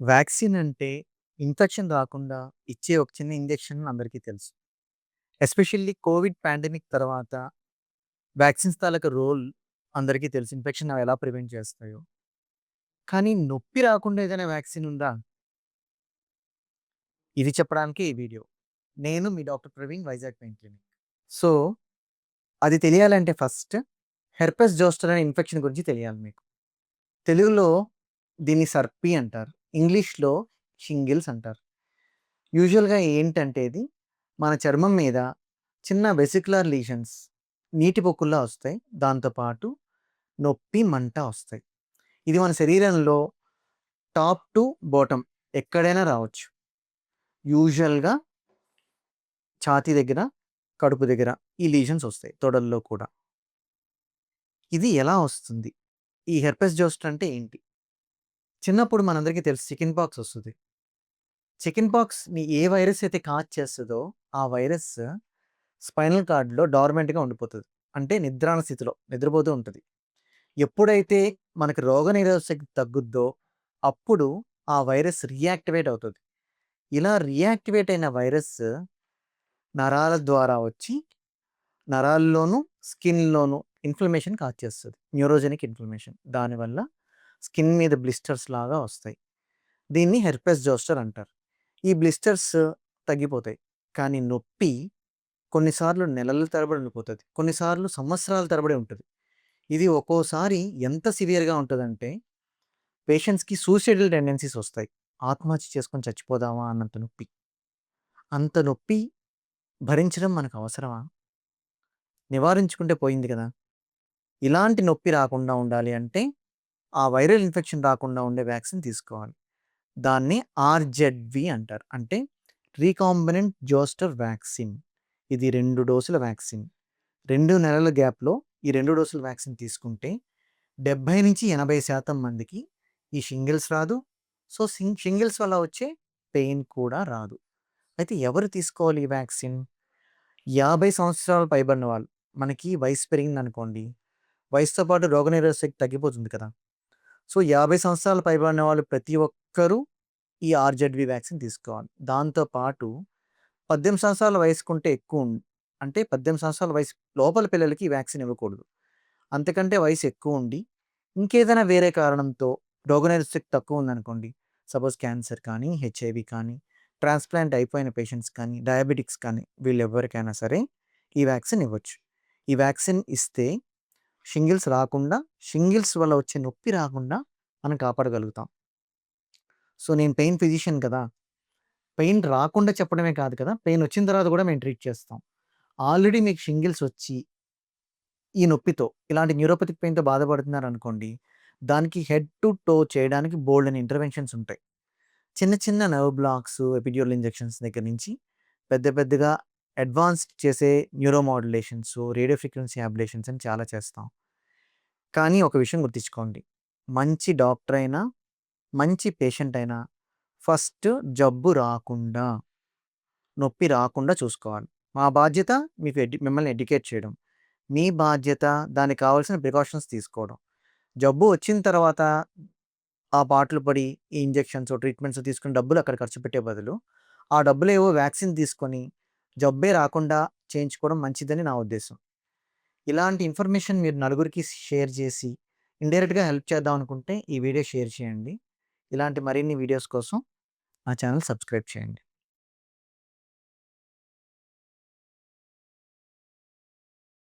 Vaccine అంటే infection రాకుండా ఇచ్చే ఒక చిన్న ఇంజెక్షన్ అని అందరికీ తెలుసు. ఎస్పెషల్లీ కోవిడ్ పాండమిక్ తర్వాత వ్యాక్సిన్స్ తాలూకా రోల్ అందరికీ తెలుసు. ఇన్ఫెక్షన్ అవి ఎలా ప్రివెంట్ చేస్తాయో. కానీ నొప్పి రాకుండా ఏదైనా వ్యాక్సిన్ ఉందా? ఇది చెప్పడానికి ఈ వీడియో. నేను మీ doctor Praveen Vizag pain clinic. So, అది తెలియాలంటే ఫస్ట్ హెర్పెస్ జోస్టర్ అనే ఇన్ఫెక్షన్ గురించి తెలియాలి మీకు. తెలుగులో దీన్ని సర్పి అంటారు. ఇంగ్లీష్‌లో షింగిల్స్ అంటారు. యూజువల్‌గా ఏంటంటే ఇది మన చర్మం మీద చిన్న వెసిక్యులర్ లీషన్స్ నీటి పొక్కుల్లా వస్తాయి. దాంతోపాటు నొప్పి, మంట వస్తాయి. ఇది మన శరీరంలో టాప్ టు బాటమ్ ఎక్కడైనా రావచ్చు. యూజువల్‌గా ఛాతీ దగ్గర, కడుపు దగ్గర ఈ లీషన్స్ వస్తాయి. తొడల్లో కూడా. ఇది ఎలా వస్తుంది? ఈ హెర్పెస్ జోస్ట్ అంటే ఏంటి? చిన్నప్పుడు మనందరికీ తెలుసు చికెన్ పాక్స్ వస్తుంది. చికెన్ పాక్స్‌ని ఏ వైరస్ అయితే కాజ్ చేస్తుందో ఆ వైరస్ స్పైనల్ కార్డ్‌లో డార్మెంట్‌గా ఉండిపోతుంది. అంటే నిద్రాణ స్థితిలో నిద్రపోతూ ఉంటుంది. ఎప్పుడైతే మనకు రోగనిరోధక శక్తి తగ్గుద్దో, అప్పుడు ఆ వైరస్ రియాక్టివేట్ అవుతుంది. ఇలా రియాక్టివేట్ అయిన వైరస్ నరాల ద్వారా వచ్చి నరాల్లోనూ, స్కిన్‌లోనూ ఇన్‌ఫ్లమేషన్ కాజ్ చేస్తుంది. Neurogenic inflammation. దానివల్ల స్కిన్ మీద బ్లిస్టర్స్ లాగా వస్తాయి. దీన్ని హెర్పెస్ జోస్టర్ అంటారు. ఈ బ్లిస్టర్స్ తగ్గిపోతాయి. కానీ నొప్పి కొన్నిసార్లు నెలల తరబడి ఉండిపోతుంది కొన్నిసార్లు సంవత్సరాల తరబడి ఉంటుంది ఇది ఒక్కోసారి ఎంత సివియర్‌గా ఉంటుందంటే పేషెంట్స్‌కి సూసైడల్ టెండెన్సీస్ వస్తాయి. ఆత్మహత్య చేసుకొని చచ్చిపోదామా అన్నంత నొప్పి. అంత నొప్పి భరించడం మనకు అవసరమా? నివారించుకుంటే పోయింది కదా! ఇలాంటి నొప్పి రాకుండా ఉండాలి అంటే ఆ వైరల్ ఇన్ఫెక్షన్ రాకుండా ఉండే వ్యాక్సిన్ తీసుకోవాలి. దాన్ని ఆర్‌జెడ్‌వి అంటారు. అంటే రీకాంబినెంట్ జోస్టర్ వ్యాక్సిన్. ఇది రెండు డోసుల వ్యాక్సిన్. రెండు నెలల గ్యాప్‌లో ఈ రెండు డోసుల వ్యాక్సిన్ తీసుకుంటే 70-80% మందికి ఈ షింగిల్స్ రాదు. సో, సింగ్ షింగిల్స్ వల్ల వచ్చే పెయిన్ కూడా రాదు. అయితే ఎవరు తీసుకోవాలి ఈ వ్యాక్సిన్? 50 సంవత్సరాలు పైబడిన వాళ్ళు. మనకి వయసు పెరిగిందనుకోండి, వయసుతో పాటు రోగనిరోధక శక్తి తగ్గిపోతుంది కదా! సో, 50 సంవత్సరాలు పైబడిన వాళ్ళు ప్రతి ఒక్కరూ ఈ ఆర్‌జెడ్‌వి వ్యాక్సిన్ తీసుకోవాలి. దాంతో పాటు 18 సంవత్సరాల వయసుకుంటే ఎక్కువ ఉం అంటే 18 సంవత్సరాల వయసు లోపల పిల్లలకి ఈ వ్యాక్సిన్ ఇవ్వకూడదు. అంతకంటే వయసు ఎక్కువ ఉండి, ఇంకేదైనా వేరే కారణంతో రోగనిరోధక తక్కువ ఉందనుకోండి, సపోజ్ క్యాన్సర్ కానీ, హెచ్ఐవి కానీ, ట్రాన్స్‌ప్లాంట్ అయిపోయిన పేషెంట్స్ కానీ, డయాబెటిక్స్ కానీ వీళ్ళు ఎవరికైనా సరే ఈ వ్యాక్సిన్ ఇవ్వచ్చు. ఈ వ్యాక్సిన్ ఇస్తే షింగిల్స్ రాకుండా, షింగిల్స్ వల్ల వచ్చే నొప్పి రాకుండా మనం కాపాడగలుగుతాం. సో, నేను పెయిన్ ఫిజిషియన్ కదా! పెయిన్ రాకుండా చెప్పడమే కాదు కదా! పెయిన్ వచ్చిన తర్వాత కూడా మేము ట్రీట్ చేస్తాం. ఆల్రెడీ మీకు షింగిల్స్ వచ్చి ఈ నొప్పితో ఇలాంటి న్యూరోపతిక్ పెయిన్‌తో బాధపడుతున్నారు అనుకోండి దానికి హెడ్ టు టో చేయడానికి బోలెడన్ని ఇంటర్వెన్షన్స్ ఉంటాయి. చిన్న చిన్న నర్వ్ బ్లాక్స్, ఎపిడ్యూరల్ ఇంజెక్షన్స్ దగ్గర నుంచి పెద్ద పెద్దగా అడ్వాన్స్డ్ చేసే neuromodulations, radio frequency ablations అని చాలా చేస్తాం. కానీ ఒక విషయం గుర్తించుకోండి మంచి డాక్టర్ అయినా, మంచి పేషెంట్ అయినా ఫస్ట్ జబ్బు రాకుండా, నొప్పి రాకుండా చూసుకోవాలి. మా బాధ్యత మీకు ఎడ్యు మిమ్మల్ని ఎడ్యుకేట్ చేయడం. మీ బాధ్యత దానికి కావాల్సిన ప్రికాషన్స్ తీసుకోవడం. జబ్బు వచ్చిన తర్వాత ఆ బాటలు పడి ఈ ఇంజెక్షన్స్, ట్రీట్మెంట్స్ తీసుకొని డబ్బులు అక్కడ ఖర్చు పెట్టే బదులు, ఆ డబ్బులేవో వ్యాక్సిన్ తీసుకొని జబ్బే రాకుండా చేయించుకోవడం మంచిదని నా ఉద్దేశం. ఇలాంటి ఇన్ఫర్మేషన్ మీరు నలుగురికి షేర్ చేసి, ఇండైరెక్ట్‌గా హెల్ప్ చేద్దాం అనుకుంటే ఈ వీడియో షేర్ చేయండి. ఇలాంటి మరిన్ని వీడియోస్ కోసం మా ఛానల్ సబ్స్క్రైబ్ చేయండి.